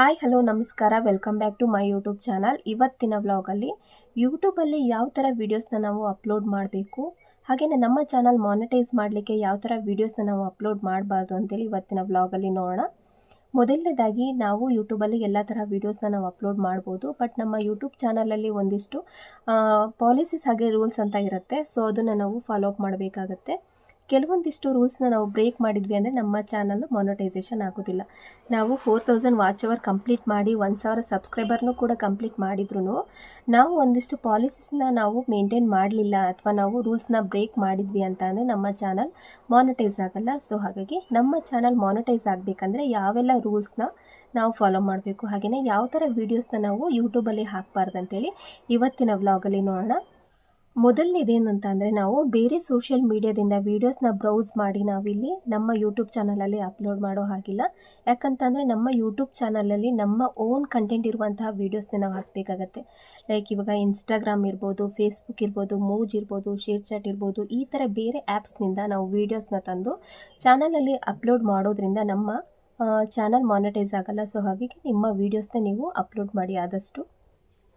Hi, hello, ನಮಸ್ಕಾರ. Welcome back to my YouTube channel ಇವತ್ತಿನ ವ್ಲಾಗಲ್ಲಿ ಯೂಟ್ಯೂಬಲ್ಲಿ ಯಾವ ಥರ ವೀಡಿಯೋಸ್ನ ನಾವು ಅಪ್ಲೋಡ್ ಮಾಡಬೇಕು ಹಾಗೆಯೇ ನಮ್ಮ ಚಾನಲ್ ಮಾನಿಟೈಸ್ ಮಾಡಲಿಕ್ಕೆ ಯಾವ ಥರ ವೀಡಿಯೋಸ್ನ ನಾವು ಅಪ್ಲೋಡ್ ಮಾಡಬಾರ್ದು ಅಂತೇಳಿ ಇವತ್ತಿನ ವ್ಲಾಗಲ್ಲಿ ನೋಡೋಣ. ಮೊದಲನೇದಾಗಿ ನಾವು ಯೂಟ್ಯೂಬಲ್ಲಿ ಎಲ್ಲ ಥರ ವೀಡಿಯೋಸ್ನ ನಾವು ಅಪ್ಲೋಡ್ ಮಾಡ್ಬೋದು ಬಟ್ ನಮ್ಮ ಯೂಟ್ಯೂಬ್ ಚಾನಲಲ್ಲಿ ಒಂದಿಷ್ಟು ಪಾಲಿಸೀಸ್ ಹಾಗೆ ರೂಲ್ಸ್ ಅಂತ ಇರುತ್ತೆ ಸೊ ಅದನ್ನು ನಾವು ಫಾಲೋ ಅಪ್ ಮಾಡಬೇಕಾಗತ್ತೆ. ಕೆಲವೊಂದಿಷ್ಟು ರೂಲ್ಸ್ನ ನಾವು ಬ್ರೇಕ್ ಮಾಡಿದ್ವಿ ಅಂದರೆ ನಮ್ಮ ಚಾನಲ್ ಮೊನಟೈಸೇಷನ್ ಆಗೋದಿಲ್ಲ. ನಾವು four thousand watch hour complete ಮಾಡಿ ಒಂದು ಸಾವಿರ ಸಬ್ಸ್ಕ್ರೈಬರ್ನೂ ಕೂಡ ಕಂಪ್ಲೀಟ್ ಮಾಡಿದ್ರು ನಾವು ಒಂದಿಷ್ಟು ಪಾಲಿಸೀಸ್ನ ನಾವು ಮೇಂಟೈನ್ ಮಾಡಲಿಲ್ಲ ಅಥವಾ ನಾವು ರೂಲ್ಸ್ನ ಬ್ರೇಕ್ ಮಾಡಿದ್ವಿ ಅಂತ ಅಂದರೆ ನಮ್ಮ ಚಾನಲ್ ಮಾನಿಟೈಸ್ ಆಗಲ್ಲ. ಸೊ ಹಾಗಾಗಿ ನಮ್ಮ ಚಾನಲ್ ಮಾನಿಟೈಸ್ ಆಗಬೇಕಂದ್ರೆ ಯಾವೆಲ್ಲ ರೂಲ್ಸ್ನ ನಾವು ಫಾಲೋ ಮಾಡಬೇಕು? ಹಾಗೆಯೇ ಯಾವ ಥರ ವೀಡಿಯೋಸ್ನ ನಾವು ಯೂಟ್ಯೂಬಲ್ಲಿ ಹಾಕಬಾರ್ದು ಅಂತೇಳಿ ಇವತ್ತಿನ ವ್ಲಾಗಲ್ಲಿ ನೋಡೋಣ. ಮೊದಲನೇದೇನಂತ ಅಂದರೆ ನಾವು ಬೇರೆ ಸೋಷಿಯಲ್ ಮೀಡಿಯಾದಿಂದ ವೀಡಿಯೋಸ್ನ ಬ್ರೌಸ್ ಮಾಡಿ ನಾವಿಲ್ಲಿ ನಮ್ಮ ಯೂಟ್ಯೂಬ್ ಚಾನಲಲ್ಲಿ ಅಪ್ಲೋಡ್ ಮಾಡೋ ಹಾಗಿಲ್ಲ. ಯಾಕಂತಂದರೆ ನಮ್ಮ ಯೂಟ್ಯೂಬ್ ಚಾನಲಲ್ಲಿ ನಮ್ಮ ಓನ್ ಕಂಟೆಂಟ್ ಇರುವಂತಹ ವೀಡಿಯೋಸ್ನ ನಾವು ಹಾಕಬೇಕಾಗತ್ತೆ. ಲೈಕ್ ಇವಾಗ ಇನ್ಸ್ಟಾಗ್ರಾಮ್ ಇರ್ಬೋದು ಫೇಸ್ಬುಕ್ ಇರ್ಬೋದು ಮೂಜ್ ಇರ್ಬೋದು ಶೇರ್ ಚಾಟ್ ಇರ್ಬೋದು, ಈ ಥರ ಬೇರೆ ಆ್ಯಪ್ಸ್ನಿಂದ ನಾವು ವೀಡಿಯೋಸ್ನ ತಂದು ಚಾನಲಲ್ಲಿ ಅಪ್ಲೋಡ್ ಮಾಡೋದ್ರಿಂದ ನಮ್ಮ ಚಾನಲ್ ಮಾನಿಟೈಸ್ ಆಗಲ್ಲ. ಸೊ ಹಾಗಾಗಿ ನಿಮ್ಮ ವೀಡಿಯೋಸ್ನ ನೀವು ಅಪ್ಲೋಡ್ ಮಾಡಿ ಆದಷ್ಟು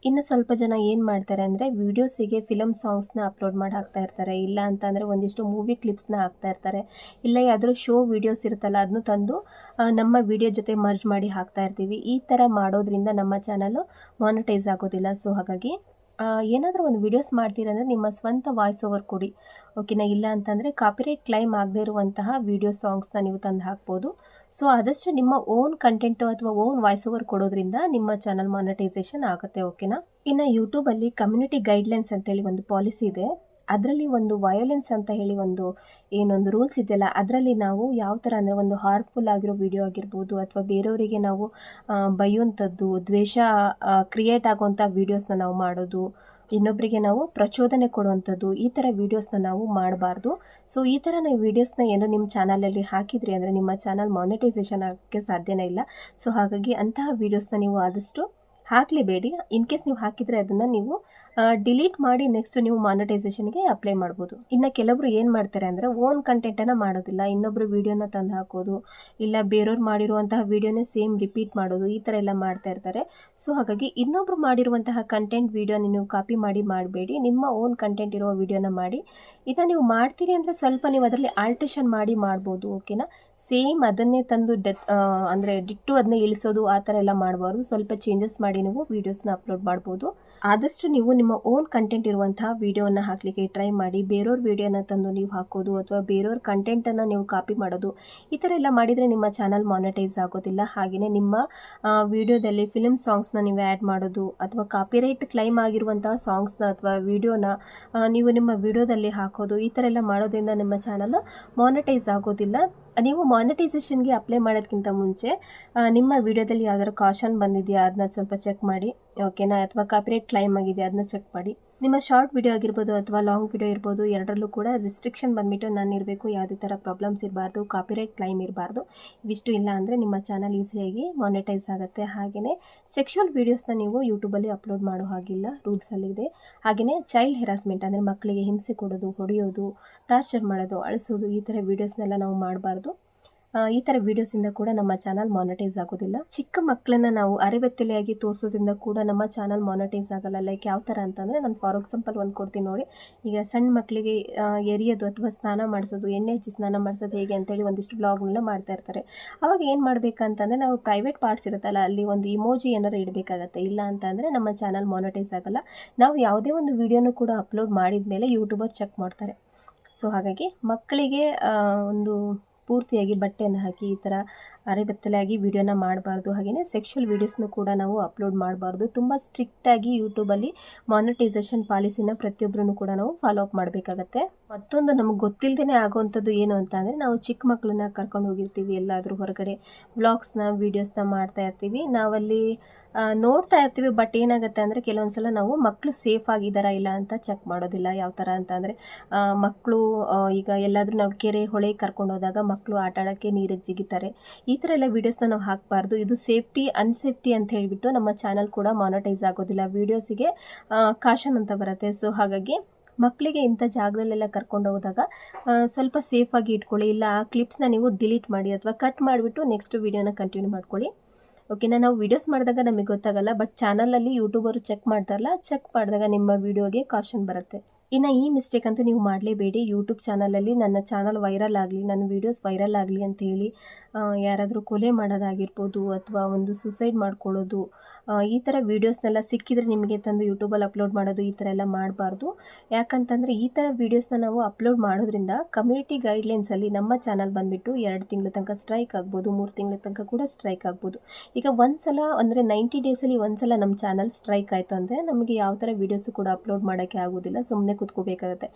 ಇನ್ನು ಸ್ವಲ್ಪ ಜನ ಏನು ಮಾಡ್ತಾರೆ ಅಂದರೆ ವೀಡಿಯೋಸಿಗೆ ಫಿಲಮ್ ಸಾಂಗ್ಸ್ನ ಅಪ್ಲೋಡ್ ಮಾಡಿ ಹಾಕ್ತಾ ಇರ್ತಾರೆ. ಇಲ್ಲ ಅಂತಂದರೆ ಒಂದಿಷ್ಟು ಮೂವಿ ಕ್ಲಿಪ್ಸ್ನ ಹಾಕ್ತಾ ಇರ್ತಾರೆ. ಇಲ್ಲ ಯಾವ್ದಾದ್ರು ಶೋ ವೀಡಿಯೋಸ್ ಇರುತ್ತಲ್ಲ ಅದನ್ನು ತಂದು ನಮ್ಮ ವೀಡಿಯೋ ಜೊತೆ ಮರ್ಜ್ ಮಾಡಿ ಹಾಕ್ತಾ ಇರ್ತೀವಿ. ಈ ಥರ ಮಾಡೋದ್ರಿಂದ ನಮ್ಮ ಚಾನಲು ಮಾನಿಟೈಸ್ ಆಗೋದಿಲ್ಲ. ಸೊ ಹಾಗಾಗಿ ಏನಾದರೂ ಒಂದು ವೀಡಿಯೋಸ್ ಮಾಡ್ತೀರಂದರೆ ನಿಮ್ಮ ಸ್ವಂತ ವಾಯ್ಸ್ ಓವರ್ ಕೊಡಿ ಓಕೆನಾ ಇಲ್ಲ ಅಂತಂದರೆ ಕಾಪಿರೈಟ್ ಕ್ಲೈಮ್ ಆಗದೇ ಇರುವಂತಹ ವೀಡಿಯೋ ಸಾಂಗ್ಸ್ನ ನೀವು ತಂದು ಹಾಕ್ಬೋದು. ಸೊ ಆದಷ್ಟು ನಿಮ್ಮ ಓನ್ ಕಂಟೆಂಟು ಅಥವಾ ಓನ್ ವಾಯ್ಸ್ ಓವರ್ ಕೊಡೋದ್ರಿಂದ ನಿಮ್ಮ ಚಾನಲ್ ಮಾನಿಟೈಸೇಷನ್ ಆಗುತ್ತೆ ಓಕೆನಾ ಇನ್ನು ಯೂಟ್ಯೂಬಲ್ಲಿ ಕಮ್ಯುನಿಟಿ ಗೈಡ್ಲೈನ್ಸ್ ಅಂತೇಳಿ ಒಂದು ಪಾಲಿಸಿ ಇದೆ. ಅದರಲ್ಲಿ ಒಂದು ವಯೋಲೆನ್ಸ್ ಅಂತ ಹೇಳಿ ಒಂದು ಏನೊಂದು ರೂಲ್ಸ್ ಇದೆಯಲ್ಲ, ಅದರಲ್ಲಿ ನಾವು ಯಾವ ಥರ ಅಂದರೆ ಒಂದು ಹಾರ್ಮ್ಫುಲ್ ಆಗಿರೋ ವಿಡಿಯೋ ಆಗಿರ್ಬೋದು ಅಥವಾ ಬೇರೆಯವರಿಗೆ ನಾವು ಬೈಯುವಂಥದ್ದು ದ್ವೇಷ ಕ್ರಿಯೇಟ್ ಆಗುವಂಥ ವೀಡಿಯೋಸ್ನ ನಾವು ಮಾಡೋದು ಇನ್ನೊಬ್ಬರಿಗೆ ನಾವು ಪ್ರಚೋದನೆ ಕೊಡುವಂಥದ್ದು, ಈ ಥರ ವೀಡಿಯೋಸ್ನ ನಾವು ಮಾಡಬಾರ್ದು. ಸೊ ಈ ಥರ ನಾವು ವೀಡಿಯೋಸ್ನ ಏನೋ ನಿಮ್ಮ ಚಾನಲಲ್ಲಿ ಹಾಕಿದ್ರಿ ಅಂದರೆ ನಿಮ್ಮ ಚಾನಲ್ ಮಾನಿಟೈಸೇಷನ್ ಆಗೋಕ್ಕೆ ಸಾಧ್ಯನೇ ಇಲ್ಲ. ಸೊ ಹಾಗಾಗಿ ಅಂತಹ ವೀಡಿಯೋಸ್ನ ನೀವು ಆದಷ್ಟು ಹಾಕಲೇಬೇಡಿ. ಇನ್ ಕೇಸ್ ನೀವು ಹಾಕಿದರೆ ಅದನ್ನು ನೀವು ಡಿಲೀಟ್ ಮಾಡಿ ನೆಕ್ಸ್ಟ್ ನೀವು ಮಾನಿಟೈಸೇಷನ್ಗೆ ಅಪ್ಲೈ ಮಾಡ್ಬೋದು. ಇನ್ನು ಕೆಲವರು ಏನು ಮಾಡ್ತಾರೆ ಅಂದರೆ ಓನ್ ಕಂಟೆಂಟನ್ನು ಮಾಡೋದಿಲ್ಲ. ಇನ್ನೊಬ್ಬರು ವೀಡಿಯೋನ ತಂದು ಹಾಕೋದು, ಇಲ್ಲ ಬೇರೆಯವ್ರು ಮಾಡಿರುವಂತಹ ವೀಡಿಯೋನೇ ಸೇಮ್ ರಿಪೀಟ್ ಮಾಡೋದು, ಈ ಥರ ಎಲ್ಲ ಮಾಡ್ತಾ ಇರ್ತಾರೆ. ಸೊ ಹಾಗಾಗಿ ಇನ್ನೊಬ್ರು ಮಾಡಿರುವಂತಹ ಕಂಟೆಂಟ್ ವೀಡಿಯೋನ ನೀವು ಕಾಪಿ ಮಾಡಿ ಮಾಡಬೇಡಿ. ನಿಮ್ಮ ಓನ್ ಕಂಟೆಂಟ್ ಇರುವ ವೀಡಿಯೋನ ಮಾಡಿ. ಇದನ್ನು ನೀವು ಮಾಡ್ತೀರಿ ಅಂದರೆ ಸ್ವಲ್ಪ ನೀವು ಅದರಲ್ಲಿ ಆಲ್ಟ್ರೇಷನ್ ಮಾಡಿ ಮಾಡ್ಬೋದು ಓಕೆನಾ ಸೇಮ್ ಅದನ್ನೇ ತಂದು ಡೆತ್ ಅಂದರೆ ಡಿಟ್ಟು ಅದನ್ನೇ ಇಳಿಸೋದು, ಆ ಥರ ಎಲ್ಲ ಮಾಡಬಾರ್ದು. ಸ್ವಲ್ಪ ಚೇಂಜಸ್ ಮಾಡಿ ನೀವು ವೀಡಿಯೋಸ್ನ ಅಪ್ಲೋಡ್ ಮಾಡ್ಬೋದು. ಆದಷ್ಟು ನೀವು ನಿಮ್ಮ ಓನ್ ಕಂಟೆಂಟ್ ಇರುವಂತಹ ವೀಡಿಯೋನ ಹಾಕಲಿಕ್ಕೆ ಟ್ರೈ ಮಾಡಿ. ಬೇರೆಯವ್ರ ವೀಡಿಯೋನ ತಂದು ನೀವು ಹಾಕೋದು ಅಥವಾ ಬೇರೆಯವ್ರ ಕಂಟೆಂಟನ್ನು ನೀವು ಕಾಪಿ ಮಾಡೋದು, ಈ ಥರ ಎಲ್ಲ ಮಾಡಿದರೆ ನಿಮ್ಮ ಚಾನಲ್ ಮಾನಿಟೈಸ್ ಆಗೋದಿಲ್ಲ. ಹಾಗೆಯೇ ನಿಮ್ಮ ವಿಡಿಯೋದಲ್ಲಿ ಫಿಲಮ್ ಸಾಂಗ್ಸ್ನ ನೀವು ಆ್ಯಡ್ ಮಾಡೋದು ಅಥವಾ ಕಾಪಿರೈಟ್ ಕ್ಲೈಮ್ ಆಗಿರುವಂತಹ ಸಾಂಗ್ಸ್ನ ಅಥವಾ ವಿಡಿಯೋನ ನೀವು ನಿಮ್ಮ ವಿಡಿಯೋದಲ್ಲಿ ಹಾಕೋದು, ಈ ಥರ ಎಲ್ಲ ಮಾಡೋದ್ರಿಂದ ನಿಮ್ಮ ಚಾನಲ್ ಮಾನಿಟೈಸ್ ಆಗೋದಿಲ್ಲ. ನೀವು ಮಾನಿಟೈಸೇಷನ್ಗೆ ಅಪ್ಲೈ ಮಾಡೋದಕ್ಕಿಂತ ಮುಂಚೆ ನಿಮ್ಮ ವಿಡಿಯೋದಲ್ಲಿ ಯಾವ್ದಾದ್ರು ಕಾಶನ್ ಬಂದಿದೆಯಾ ಅದನ್ನ ಸ್ವಲ್ಪ ಚೆಕ್ ಮಾಡಿ. ಓಕೆನಾ? ಅಥವಾ ಕಾಪಿರೇಟ್ ಕ್ಲೈಮ್ ಆಗಿದೆ ಅದನ್ನ ಚೆಕ್ ಮಾಡಿ. ನಿಮ್ಮ ಶಾರ್ಟ್ ವಿಡಿಯೋ ಆಗಿರ್ಬೋದು ಅಥವಾ ಲಾಂಗ್ ವಿಡಿಯೋ ಇರ್ಬೋದು, ಎರಡರಲ್ಲೂ ಕೂಡ ರಿಸ್ಟ್ರಿಕ್ಷನ್ ಬಂದುಬಿಟ್ಟು ನಾನು ಇರಬೇಕು ಯಾವುದೇ ಥರ ಪ್ರಾಬ್ಲಮ್ಸ್ ಇರಬಾರ್ದು ಕಾಪಿರೈಟ್ ಕ್ಲೈಮ್ ಇರಬಾರ್ದು. ಇವಿಷ್ಟು ಇಲ್ಲ ಅಂದರೆ ನಿಮ್ಮ ಚಾನಲ್ ಈಸಿಯಾಗಿ ಮಾನಿಟೈಸ್ ಆಗುತ್ತೆ. ಹಾಗೆಯೇ ಸೆಕ್ಷುವಲ್ ವೀಡಿಯೋಸ್ನ ನೀವು ಯೂಟ್ಯೂಬಲ್ಲಿ ಅಪ್ಲೋಡ್ ಮಾಡೋ ಹಾಗಿಲ್ಲ ರೂಲ್ಸಲ್ಲಿದೆ ಹಾಗೆಯೇ ಚೈಲ್ಡ್ ಹೆರಾಸ್ಮೆಂಟ್ ಅಂದರೆ ಮಕ್ಕಳಿಗೆ ಹಿಂಸೆ ಕೊಡೋದು, ಹೊಡೆಯೋದು ಟಾರ್ಚರ್ ಮಾಡೋದು, ಅಳಿಸೋದು, ಈ ಥರ ವೀಡಿಯೋಸ್ನೆಲ್ಲ ನಾವು ಮಾಡಬಾರ್ದು. ಈ ಥರ ವೀಡಿಯೋಸಿಂದ ಕೂಡ ನಮ್ಮ ಚಾನಲ್ ಮಾನಿಟೈಸ್ ಆಗೋದಿಲ್ಲ. ಚಿಕ್ಕ ಮಕ್ಕಳನ್ನ ನಾವು ಅರೆಬೆತ್ತಲೆಯಾಗಿ ತೋರಿಸೋದ್ರಿಂದ ಕೂಡ ನಮ್ಮ ಚಾನಲ್ ಮಾನಿಟೈಸ್ ಆಗಲ್ಲ. ಲೈಕ್ ಯಾವ ಥರ ಅಂತಂದರೆ ನಾನು ಫಾರ್ ಎಕ್ಸಾಂಪಲ್ ಒಂದು ಕೊಡ್ತೀನಿ ನೋಡಿ. ಈಗ ಸಣ್ಣ ಮಕ್ಕಳಿಗೆ ಎರಿಯೋದು ಅಥವಾ ಸ್ನಾನ ಮಾಡಿಸೋದು, ಎಣ್ಣೆ ಹಚ್ಚಿ ಸ್ನಾನ ಮಾಡಿಸೋದು ಹೇಗೆ ಅಂತೇಳಿ ಒಂದಿಷ್ಟು ಬ್ಲಾಗ್ಗಳನ್ನ ಮಾಡ್ತಾ ಇರ್ತಾರೆ. ಅವಾಗ ಏನು ಮಾಡಬೇಕಂತಂದರೆ ನಾವು ಪ್ರೈವೇಟ್ ಪಾರ್ಟ್ಸ್ ಇರುತ್ತಲ್ಲ, ಅಲ್ಲಿ ಒಂದು ಇಮೋಜಿ ಏನಾರು ಇಡಬೇಕಾಗತ್ತೆ. ಇಲ್ಲ ಅಂತಂದರೆ ನಮ್ಮ ಚಾನಲ್ ಮಾನಿಟೈಸ್ ಆಗಲ್ಲ. ನಾವು ಯಾವುದೇ ಒಂದು ವಿಡಿಯೋನು ಕೂಡ ಅಪ್ಲೋಡ್ ಮಾಡಿದ ಮೇಲೆ ಯೂಟ್ಯೂಬರ್ ಚೆಕ್ ಮಾಡ್ತಾರೆ. ಸೊ ಹಾಗಾಗಿ ಮಕ್ಕಳಿಗೆ ಒಂದು ಪೂರ್ತಿಯಾಗಿ ಬಟ್ಟೆಯನ್ನು ಹಾಕಿ ಈ ಥರ ಅರೆಬೆತ್ತಲಾಗಿ ವೀಡಿಯೋನ ಮಾಡಬಾರ್ದು. ಹಾಗೆಯೇ ಸೆಕ್ಷುವಲ್ ವೀಡಿಯೋಸ್ನು ಕೂಡ ನಾವು ಅಪ್ಲೋಡ್ ಮಾಡಬಾರ್ದು. ತುಂಬ ಸ್ಟ್ರಿಕ್ಟಾಗಿ ಯೂಟ್ಯೂಬಲ್ಲಿ ಮಾನಿಟೈಸೇಷನ್ ಪಾಲಿಸಿನ ಪ್ರತಿಯೊಬ್ಬರೂ ಕೂಡ ನಾವು ಫಾಲೋ ಅಪ್ ಮಾಡಬೇಕಾಗತ್ತೆ. ಮತ್ತೊಂದು ನಮಗೆ ಗೊತ್ತಿಲ್ಲದೇ ಆಗುವಂಥದ್ದು ಏನು ಅಂತ ಅಂದರೆ ನಾವು ಚಿಕ್ಕ ಮಕ್ಕಳನ್ನ ಕರ್ಕೊಂಡು ಹೋಗಿರ್ತೀವಿ ಎಲ್ಲಾದರೂ ಹೊರಗಡೆ ವ್ಲಾಗ್ಸ್ನ ವೀಡಿಯೋಸ್ನ ಮಾಡ್ತಾ ಇರ್ತೀವಿ. ನಾವಲ್ಲಿ ನೋಡ್ತಾ ಇರ್ತೀವಿ ಬಟ್ ಏನಾಗುತ್ತೆ ಅಂದರೆ ಕೆಲವೊಂದು ಸಲ ನಾವು ಮಕ್ಕಳು ಸೇಫ್ ಆಗಿದ್ದಾರಾ ಇಲ್ಲ ಅಂತ ಚೆಕ್ ಮಾಡೋದಿಲ್ಲ. ಯಾವ ಥರ ಅಂತ ಅಂದರೆ ಮಕ್ಕಳು ಈಗ ಎಲ್ಲಾದರೂ ನಾವು ಕೆರೆ, ಹೊಳೆ ಕರ್ಕೊಂಡು ಹೋದಾಗ ಮಕ್ಕಳು ಆಟ ಆಡೋಕ್ಕೆ ನೀರಿಗೆ ಜಿಗಿತಾರೆ. ಈ ಥರ ಎಲ್ಲ ವೀಡಿಯೋಸ್ನ ನಾವು ಹಾಕಬಾರ್ದು. ಇದು ಸೇಫ್ಟಿ ಅನ್ಸೇಫ್ಟಿ ಅಂತ ಹೇಳಿಬಿಟ್ಟು ನಮ್ಮ ಚಾನಲ್ ಕೂಡ ಮಾನಿಟೈಸ್ ಆಗೋದಿಲ್ಲ. ವೀಡಿಯೋಸಿಗೆ ಕಾಶನ್ ಅಂತ ಬರುತ್ತೆ. ಸೊ ಹಾಗಾಗಿ ಮಕ್ಕಳಿಗೆ ಇಂಥ ಜಾಗದಲ್ಲೆಲ್ಲ ಕರ್ಕೊಂಡು ಹೋದಾಗ ಸ್ವಲ್ಪ ಸೇಫಾಗಿ ಇಟ್ಕೊಳ್ಳಿ. ಇಲ್ಲ, ಆ ಕ್ಲಿಪ್ಸ್ನ ನೀವು ಡಿಲೀಟ್ ಮಾಡಿ ಅಥವಾ ಕಟ್ ಮಾಡಿಬಿಟ್ಟು ನೆಕ್ಸ್ಟ್ ವೀಡಿಯೋನ ಕಂಟಿನ್ಯೂ ಮಾಡ್ಕೊಳ್ಳಿ. ಓಕೆನಾ ನಾವು ವೀಡಿಯೋಸ್ ಮಾಡಿದಾಗ ನಮಗೆ ಗೊತ್ತಾಗಲ್ಲ ಬಟ್ ಚಾನಲಲ್ಲಿ ಯೂಟ್ಯೂಬರು ಚೆಕ್ ಮಾಡ್ತಾರಲ್ಲ ಚೆಕ್ ಮಾಡಿದಾಗ ನಿಮ್ಮ ವೀಡಿಯೋಗೆ ಕಾಶನ್ ಬರುತ್ತೆ. ಇನ್ನು ಈ ಮಿಸ್ಟೇಕ್ ಅಂತೂ ನೀವು ಮಾಡಲೇಬೇಡಿ. ಯೂಟ್ಯೂಬ್ ಚಾನಲಲ್ಲಿ ನನ್ನ ಚಾನಲ್ ವೈರಲ್ ಆಗಲಿ, ನನ್ನ ವೀಡಿಯೋಸ್ ವೈರಲ್ ಆಗಲಿ ಅಂತೇಳಿ ಯಾರಾದರೂ ಕೊಲೆ ಮಾಡೋದಾಗಿರ್ಬೋದು ಅಥವಾ ಒಂದು ಸುಸೈಡ್ ಮಾಡ್ಕೊಳ್ಳೋದು ಈ ಥರ ವೀಡಿಯೋಸ್ನೆಲ್ಲ ಸಿಕ್ಕಿದ್ರೆ ನಿಮಗೆ ತಂದು ಯೂಟ್ಯೂಬಲ್ಲಿ ಅಪ್ಲೋಡ್ ಮಾಡೋದು ಈ ಥರ ಎಲ್ಲ ಮಾಡಬಾರ್ದು. ಯಾಕಂತಂದರೆ ಈ ಥರ ವೀಡಿಯೋಸ್ನ ನಾವು ಅಪ್ಲೋಡ್ ಮಾಡೋದ್ರಿಂದ ಕಮ್ಯುನಿಟಿ ಗೈಡ್ಲೈನ್ಸಲ್ಲಿ ನಮ್ಮ ಚಾನಲ್ ಬಂದುಬಿಟ್ಟು ಎರಡು ತಿಂಗಳ ತನಕ ಸ್ಟ್ರೈಕ್ ಆಗ್ಬೋದು, ಮೂರು ತಿಂಗಳ ತನಕ ಕೂಡ ಸ್ಟ್ರೈಕ್ ಆಗ್ಬೋದು. ಈಗ ಒಂದು ಸಲ ಅಂದರೆ ನೈಂಟಿ ಡೇಸಲ್ಲಿ ಒಂದು ಸಲ ನಮ್ಮ ಚಾನಲ್ ಸ್ಟ್ರೈಕ್ ಆಯಿತು ಅಂದರೆ ನಮಗೆ ಯಾವ ಥರ ವೀಡಿಯೋಸು ಕೂಡ ಅಪ್ಲೋಡ್ ಮಾಡೋಕ್ಕೆ ಆಗೋದಿಲ್ಲ ಸುಮ್ಮನೆ ಕೂತ್ಕೋಬೇಕಾಗತ್ತೆ.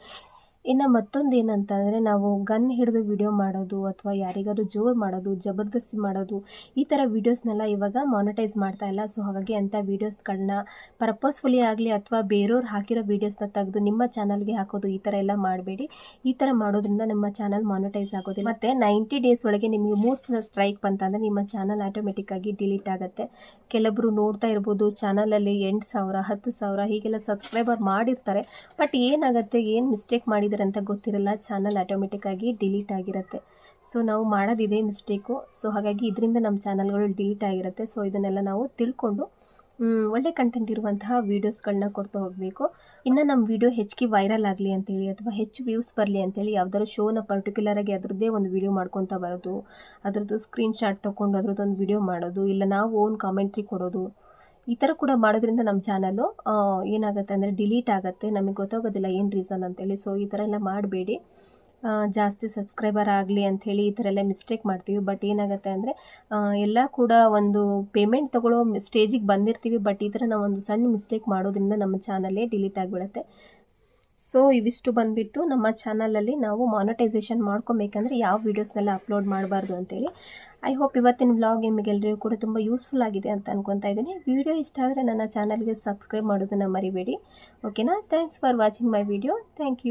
ಇನ್ನು ಮತ್ತೊಂದು ಏನಂತಂದರೆ ನಾವು ಗನ್ ಹಿಡಿದು ವಿಡಿಯೋ ಮಾಡೋದು ಅಥವಾ ಯಾರಿಗಾದರೂ ಜೋರು ಮಾಡೋದು, ಜಬರ್ದಸ್ತಿ ಮಾಡೋದು, ಈ ಥರ ವೀಡಿಯೋಸ್ನೆಲ್ಲ ಇವಾಗ ಮಾನಿಟೈಸ್ ಮಾಡ್ತಾ ಇಲ್ಲ. ಸೊ ಹಾಗಾಗಿ ಅಂಥ ವೀಡಿಯೋಸ್ಗಳನ್ನ ಪರ್ಪಸ್ಫುಲಿ ಆಗಲಿ ಅಥವಾ ಬೇರೆಯವ್ರು ಹಾಕಿರೋ ವೀಡಿಯೋಸ್ನ ತೆಗೆದು ನಿಮ್ಮ ಚಾನಲ್ಗೆ ಹಾಕೋದು ಈ ಥರ ಎಲ್ಲ ಮಾಡಬೇಡಿ. ಈ ಥರ ಮಾಡೋದ್ರಿಂದ ನಮ್ಮ ಚಾನಲ್ ಮಾನಿಟೈಸ್ ಆಗೋದಿಲ್ಲ. ಮತ್ತು ನೈಂಟಿ ಡೇಸ್ ಒಳಗೆ ನಿಮಗೆ ಮೂರು ಸ್ಟ್ರೈಕ್ ಬಂತಂದರೆ ನಿಮ್ಮ ಚಾನಲ್ ಆಟೋಮೆಟಿಕ್ಕಾಗಿ ಡಿಲೀಟ್ ಆಗುತ್ತೆ. ಕೆಲವರು ನೋಡ್ತಾ ಇರ್ಬೋದು ಚಾನಲಲ್ಲಿ ಎಂಟು ಸಾವಿರ, ಹತ್ತು ಸಾವಿರ ಹೀಗೆಲ್ಲ ಸಬ್ಸ್ಕ್ರೈಬರ್ ಮಾಡಿರ್ತಾರೆ. ಬಟ್ ಏನಾಗುತ್ತೆ, ಏನು ಮಿಸ್ಟೇಕ್ ಮಾಡಿದ್ದಾರೆ ಅಂತ ಗೊತ್ತಿರಲ್ಲ ಚಾನಲ್ ಆಟೋಮೆಟಿಕ್ಕಾಗಿ ಡಿಲೀಟ್ ಆಗಿರುತ್ತೆ. ಸೊ ನಾವು ಮಾಡೋದಿದೆ ಮಿಸ್ಟೇಕು ಸೊ ಹಾಗಾಗಿ ಇದರಿಂದ ನಮ್ಮ ಚಾನಲ್ಗಳು ಡಿಲೀಟ್ ಆಗಿರುತ್ತೆ. ಸೊ ಇದನ್ನೆಲ್ಲ ನಾವು ತಿಳ್ಕೊಂಡು ಒಳ್ಳೆ ಕಂಟೆಂಟ್ ಇರುವಂತಹ ವೀಡಿಯೋಸ್ಗಳನ್ನ ಕೊಡ್ತಾ ಹೋಗಬೇಕು. ಇನ್ನು ನಮ್ಮ ವೀಡಿಯೋ ಹೆಚ್ಚಿಗೆ ವೈರಲ್ ಆಗಲಿ ಅಂತೇಳಿ ಅಥವಾ ಹೆಚ್ಚು ವ್ಯೂಸ್ ಬರಲಿ ಅಂತೇಳಿ ಯಾವ್ದಾದ್ರು ಶೋನ ಪರ್ಟಿಕ್ಯುಲರಾಗಿ ಅದರದ್ದೇ ಒಂದು ವೀಡಿಯೋ ಮಾಡ್ಕೊತಾ ಬರೋದು, ಅದರದ್ದು ಸ್ಕ್ರೀನ್ಶಾಟ್ ತೊಗೊಂಡು ಅದರದ್ದು ಒಂದು ವೀಡಿಯೋ ಮಾಡೋದು, ಇಲ್ಲ ನಾವು ಓನ್ ಕಾಮೆಂಟ್ರಿ ಕೊಡೋದು ಈ ಥರ ಕೂಡ ಮಾಡೋದ್ರಿಂದ ನಮ್ಮ ಚಾನಲ್ಲು ಏನಾಗುತ್ತೆ ಅಂದರೆ ಡಿಲೀಟ್ ಆಗುತ್ತೆ, ನಮಗೆ ಗೊತ್ತಾಗೋದಿಲ್ಲ ಏನು ರೀಸನ್ ಅಂತೇಳಿ. ಸೊ ಈ ಥರ ಎಲ್ಲ ಮಾಡಬೇಡಿ. ಜಾಸ್ತಿ ಸಬ್ಸ್ಕ್ರೈಬರ್ ಆಗಲಿ ಅಂಥೇಳಿ ಈ ಥರ ಎಲ್ಲ ಮಿಸ್ಟೇಕ್ ಮಾಡ್ತೀವಿ. ಬಟ್ ಏನಾಗುತ್ತೆ ಅಂದರೆ ಎಲ್ಲ ಕೂಡ ಒಂದು ಪೇಮೆಂಟ್ ತೊಗೊಳ್ಳೋ ಸ್ಟೇಜಿಗೆ ಬಂದಿರ್ತೀವಿ. ಬಟ್ ಈ ಥರ ನಾವು ಒಂದು ಸಣ್ಣ ಮಿಸ್ಟೇಕ್ ಮಾಡೋದ್ರಿಂದ ನಮ್ಮ ಚಾನಲ್ಲೇ ಡಿಲೀಟ್ ಆಗಿಬಿಡುತ್ತೆ. ಸೊ ಇವಿಷ್ಟು ಬಂದುಬಿಟ್ಟು ನಮ್ಮ ಚಾನಲಲ್ಲಿ ನಾವು ಮಾನಿಟೈಸೇಷನ್ ಮಾಡ್ಕೊಬೇಕಂದ್ರೆ ಯಾವ ವೀಡಿಯೋಸ್ನೆಲ್ಲ ಅಪ್ಲೋಡ್ ಮಾಡಬಾರ್ದು ಅಂತೇಳಿ. ಐ ಹೋಪ್ ಇವತ್ತಿನ ವ್ಲಾಗ್ ನಿಮಗೆಲ್ಲರಿಗೂ ಕೂಡ ತುಂಬ ಯೂಸ್ಫುಲ್ ಆಗಿದೆ ಅಂತ ಅನ್ಕೊತಾ ಇದ್ದೀನಿ. ವಿಡಿಯೋ ಇಷ್ಟ ಆದರೆ ನನ್ನ ಚಾನಲ್ಗೆ ಸಬ್ಸ್ಕ್ರೈಬ್ ಮಾಡೋದನ್ನು ಮರಿಬೇಡಿ. ಓಕೆನಾ thanks for watching my video thank you